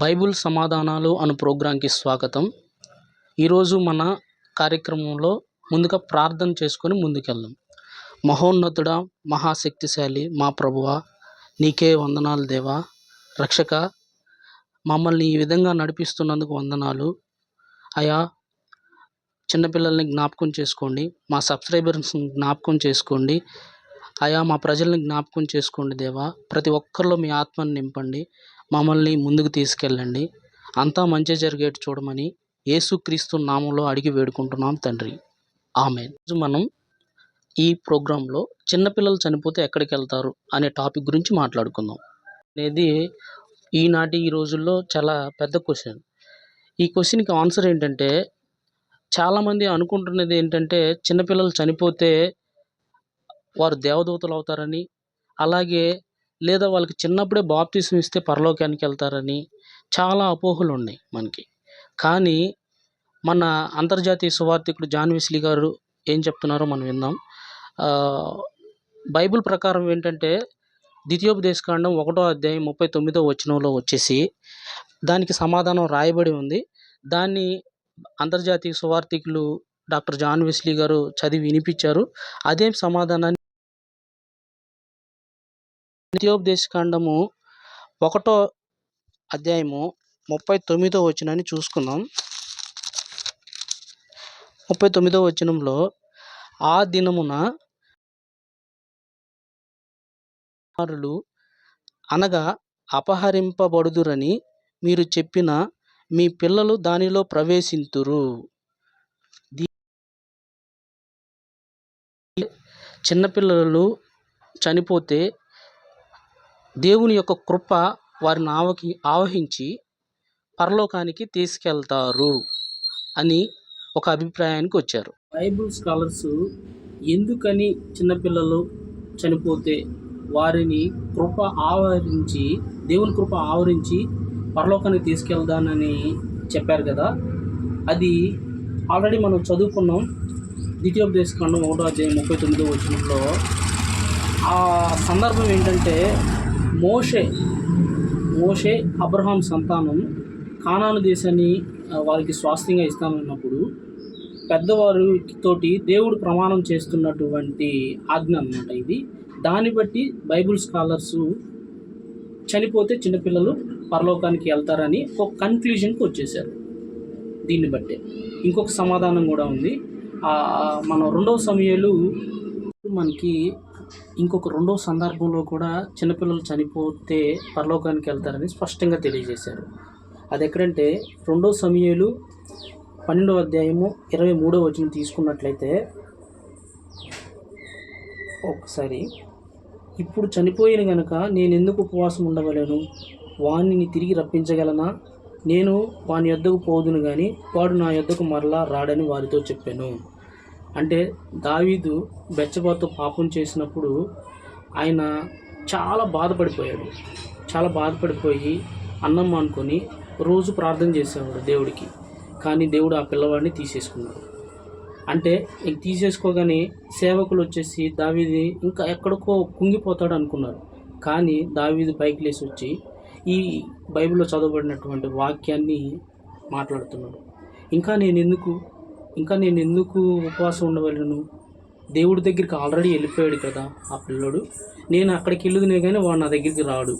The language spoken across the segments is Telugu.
బైబుల్ సమాధానాలు అను ప్రోగ్రాంకి స్వాగతం. ఈరోజు మన కార్యక్రమంలో ముందుగా ప్రార్థన చేసుకొని ముందుకెళ్దాం. మహోన్నతుడ మహాశక్తిశాలి మా ప్రభువ నీకే వందనాలు దేవా. రక్షక మమ్మల్ని ఈ విధంగా నడిపిస్తున్నందుకు వందనాలు. అయా చిన్నపిల్లల్ని జ్ఞాపకం చేసుకోండి మా సబ్స్క్రైబర్స్ని జ్ఞాపకం చేసుకోండి. అయా మా ప్రజల్ని జ్ఞాపకం చేసుకోండి దేవా. ప్రతి ఒక్కరిలో మీ ఆత్మను నింపండి. మమ్మల్ని ముందుకు తీసుకెళ్ళండి. అంతా మంచి జరిగేట్టు చూడమని యేసుక్రీస్తు నామంలో అడిగి వేడుకుంటున్నాం తండ్రి. ఆమె మనం ఈ ప్రోగ్రాంలో చిన్నపిల్లలు చనిపోతే ఎక్కడికి వెళ్తారు అనే టాపిక్ గురించి మాట్లాడుకుందాం. అనేది ఈనాటి ఈ రోజుల్లో చాలా పెద్ద క్వశ్చన్. ఈ క్వశ్చన్కి ఆన్సర్ ఏంటంటే చాలామంది అనుకుంటున్నది ఏంటంటే చిన్నపిల్లలు చనిపోతే వారు దేవదూతలు అవుతారని అలాగే లేదా వాళ్ళకి చిన్నప్పుడే బాప్తీసం ఇస్తే పరలోకానికి వెళ్తారని చాలా అపోహలు ఉన్నాయి మనకి. కానీ మన అంతర్జాతీయ సువార్థికుడు జాన్ వెస్లీ గారు ఏం చెప్తున్నారో మనం విందాం. బైబిల్ ప్రకారం ఏంటంటే ద్వితీయోపదేశకాండం ఒకటో అధ్యాయం ముప్పై తొమ్మిదో వచనంలో వచ్చేసి దానికి సమాధానం రాయబడి ఉంది. దాన్ని అంతర్జాతీయ సువార్థికులు డాక్టర్ జాన్ వెస్లీ గారు చదివి వినిపించారు. అదే సమాధానాన్ని నిత్యోపదేశకాండము ఒకటో అధ్యాయము ముప్పై తొమ్మిదో వచనాన్ని చూసుకుందాం. ముప్పై తొమ్మిదో వచనంలో ఆ దినమున కుమారులు అనగా అపహరింపబడుదురని మీరు చెప్పిన మీ పిల్లలు దానిలో ప్రవేశింతురు. చిన్నపిల్లలు చనిపోతే దేవుని యొక్క కృప వారిని ఆవకి ఆవహించి పరలోకానికి తీసుకెళ్తారు అని ఒక అభిప్రాయానికి వచ్చారు. బైబుల్ స్కాలర్స్ ఎందుకని చిన్నపిల్లలు చనిపోతే వారిని కృప ఆవరించి దేవుని కృప ఆవరించి పరలోకానికి తీసుకెళ్దానని చెప్పారు కదా? అది ఆల్రెడీ మనం చదువుకున్నాం. ద్వితీయోపదేశకాండం ఒకటో అధ్యాయం ముప్పై తొమ్మిదో వచ్చినప్పుడు ఆ సందర్భం ఏంటంటే మోషే మోషే అబ్రహాం సంతానం కానాను దేశాన్ని వారికి స్వాస్థ్యంగా ఇస్తానన్నప్పుడు పెద్దవారితోటి దేవుడు ప్రమాణం చేస్తున్నటువంటి ఆజ్ఞ అన్నమాట ఇది. దాన్ని బట్టి బైబుల్ స్కాలర్స్ చనిపోతే చిన్నపిల్లలు పరలోకానికి వెళ్తారని ఒక కన్క్లూజన్కి వచ్చేసారు దీన్ని బట్టే ఇంకొక సమాధానం కూడా ఉంది. మన రెండవ సమయాలు మనకి ఇంకొక రెండో సందర్భంలో కూడా చిన్నపిల్లలు చనిపోతే పరలోకానికి వెళ్తారని స్పష్టంగా తెలియజేశారు. అది ఎక్కడంటే రెండో సమయాలు పన్నెండవ అధ్యాయము ఇరవై మూడో వచనం తీసుకున్నట్లయితే ఒకసారి ఇప్పుడు చనిపోయిన గనుక నేను ఎందుకు ఉపవాసం ఉండవలేను? వాణ్ణి తిరిగి రప్పించగలనా? నేను వాని యొద్దకు పోదును కానీ వాడు నా యొద్దకు మరలా రాడని వారితో చెప్పాను. అంటే దావీదు బెచ్చబాతో పాపం చేసినప్పుడు ఆయన చాలా బాధపడిపోయాడు. చాలా బాధపడిపోయి అన్నం అనుకొని రోజు ప్రార్థన చేసేవాడు దేవుడికి. కానీ దేవుడు ఆ పిల్లవాడిని తీసేసుకున్నాడు. అంటే ఇంక తీసేసుకోగానే సేవకులు వచ్చేసి దావీది ఇంకా ఎక్కడికో కుంగిపోతాడు అనుకున్నారు. కానీ దావీది పైకి లేసి వచ్చి ఈ బైబిల్లో చదవబడినటువంటి వాక్యాన్ని మాట్లాడుతున్నాడు. ఇంకా నేను ఎందుకు ఇంకా నేను ఎందుకు ఉపవాసం ఉండవలను? దేవుడి దగ్గరికి ఆల్రెడీ వెళ్ళిపోయాడు కదా ఆ పిల్లోడు. నేను అక్కడికి వెళ్ళుదునే కానీ వాడు నా దగ్గరికి రాడు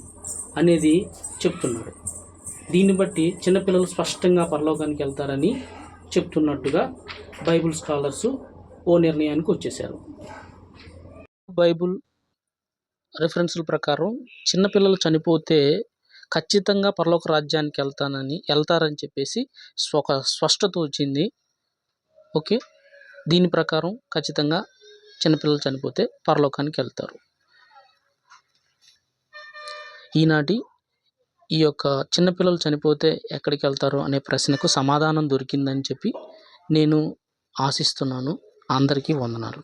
అనేది చెప్తున్నాడు. దీన్ని బట్టి చిన్నపిల్లలు స్పష్టంగా పరలోకానికి వెళ్తారని చెప్తున్నట్టుగా బైబుల్ స్కాలర్స్ ఓ నిర్ణయానికి వచ్చేశారు. బైబుల్ రిఫరెన్సుల ప్రకారం చిన్నపిల్లలు చనిపోతే ఖచ్చితంగా పరలోక రాజ్యానికి వెళ్తానని వెళ్తారని చెప్పేసి ఒక స్పష్టత వచ్చింది. ఓకే? దీని ప్రకారం ఖచ్చితంగా చిన్నపిల్లలు చనిపోతే పరలోకానికి వెళ్తారు. ఈనాటి ఈ యొక్క చిన్నపిల్లలు చనిపోతే ఎక్కడికి వెళ్తారు అనే ప్రశ్నకు సమాధానం దొరికిందని చెప్పి నేను ఆశిస్తున్నాను. అందరికీ వందనాలు.